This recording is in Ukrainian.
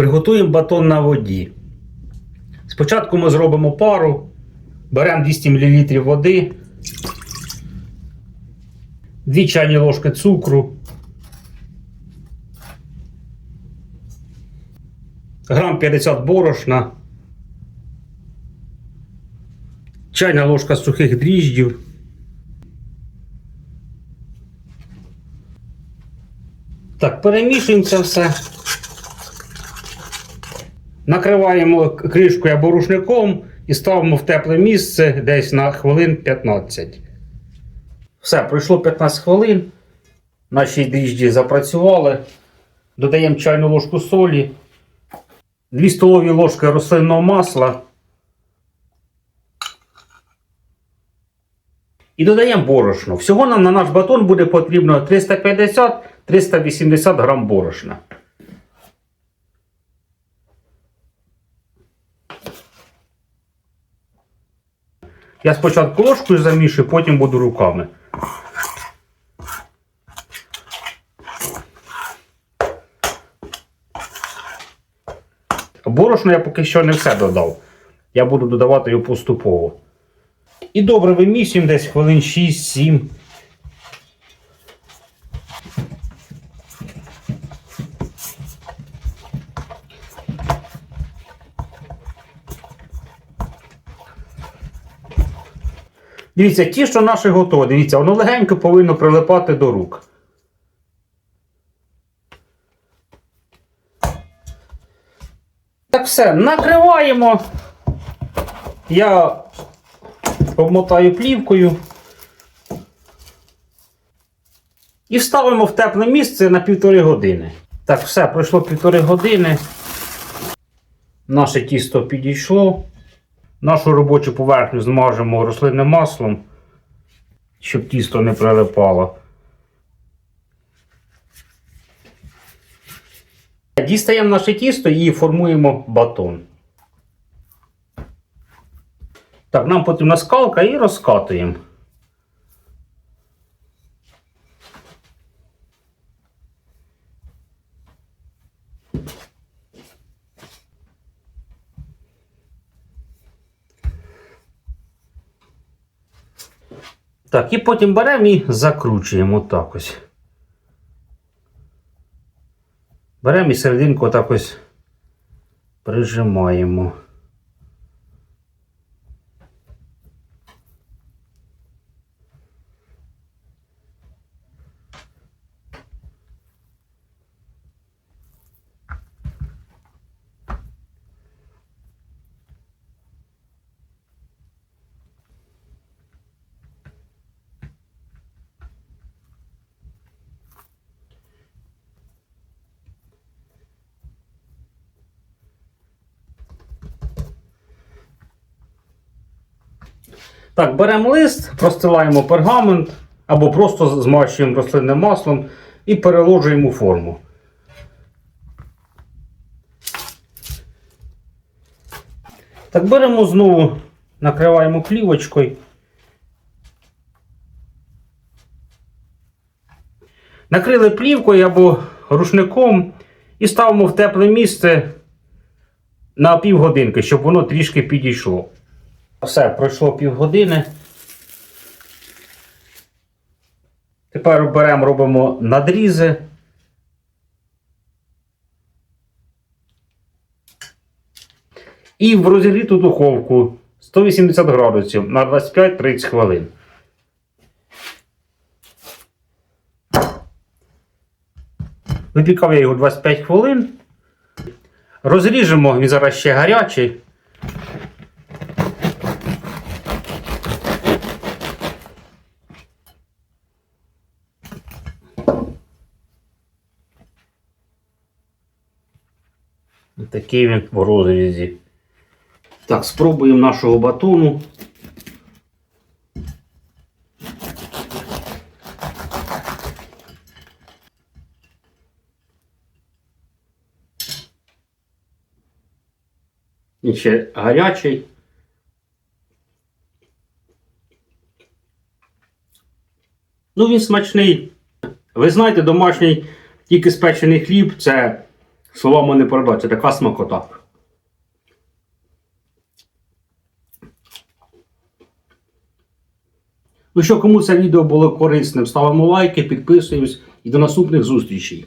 Приготуємо батон на воді. Спочатку ми зробимо пару, беремо 200 мл води, 2 чайні ложки цукру, грам 50 борошна, чайна ложка сухих дріждів. Так, перемішуємо це все. Накриваємо кришкою або рушником і ставимо в тепле місце десь на хвилин 15. Все, пройшло 15 хвилин. Наші дріжджі запрацювали. Додаємо чайну ложку солі, 2 столові ложки рослинного масла. І додаємо борошно. Всього нам на наш батон буде потрібно 350-380 грам борошна. Я спочатку ложкою замішую, потім буду руками. Борошно я поки що не все додав. Я буду додавати його поступово. І добре вимісюємо десь хвилин 6-7. Дивіться, ті, що наші готові, дивіться, воно легенько повинно прилипати до рук. Так все, накриваємо. Я обмотаю плівкою. І вставимо в тепле місце на півтори години. Так, все, пройшло півтори години. Наше тісто підійшло. Нашу робочу поверхню змажемо рослинним маслом, щоб тісто не прилипало. Дістаємо наше тісто і формуємо батон. Так, нам потрібна скалка і розкатуємо. Так, і потім беремо і закручуємо так ось. Беремо і серединку отак ось прижимаємо. Так, беремо лист, простилаємо пергамент або просто змащуємо рослинним маслом і переложуємо форму. Так, беремо знову, накриваємо плівочкою. Накрили плівкою або рушником і ставимо в тепле місце на півгодинки, щоб воно трішки підійшло. Все, пройшло півгодини. Тепер беремо, робимо надрізи. І в розігріту духовку 180 градусів на 25-30 хвилин. Випікав я його 25 хвилин. Розріжемо, він зараз ще гарячий. Такий він в розрізі. Так, спробуємо нашого батону. Він ще гарячий. Ну, він смачний. Ви знаєте, домашній тільки спечений хліб це Словами не передати, така смакота. Ну що, кому це відео було корисним, ставимо лайки, підписуємось і до наступних зустрічей.